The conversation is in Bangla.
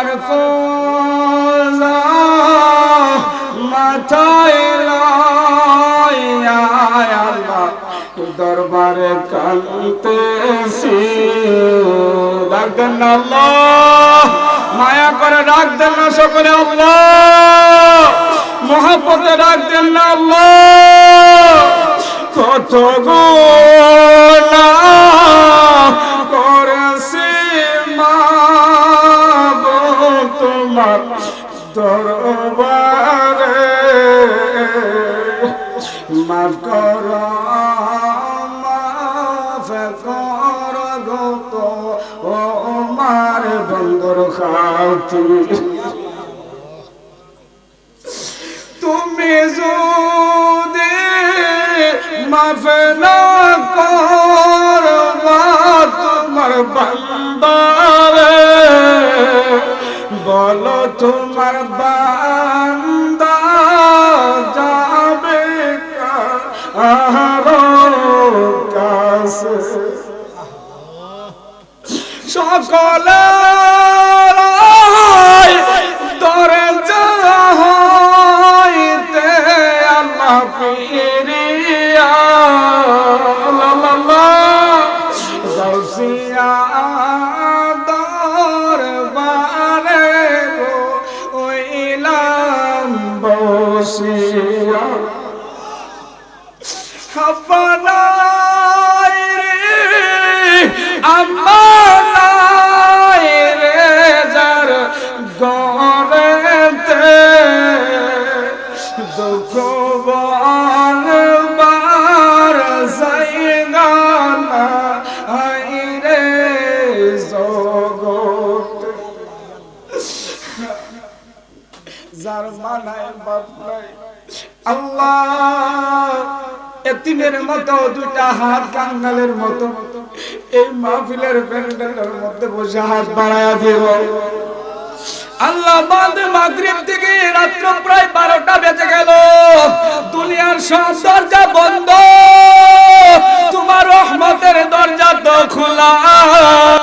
তোমার মাথায় লইয়া আল্লাহ, দরবারে কান্তেছি ডাক না আল্লাহ। মায়া করে ডাক না সকলে আল্লাহ। মহাপতে ডাক না আল্লাহ। কত গোনা করেছি দরবারে মাফ কর মাফ কর গো তো, ও মার বন্দর খাতি। তুমি যদি মাফ না করবা তোমার বান্দারে তোমার বান্দা যাবে কাছে। সকলের দরে যাইতে আল্লাহ ফিরিয়া। লা বসিয়া হাফানাই রে আমানাই রে যার যার মানায় বাপ নাই। মতো দুইটা হাত কাঙ্গালের মতো, এই মাহফিলের প্যান্ডেলের মধ্যে বসে হাত বাড়ায়া দেব আল্লাহ মাগরিব থেকে রাত্র প্রায় বারোটা বেজে গেল। দুনিয়ার সব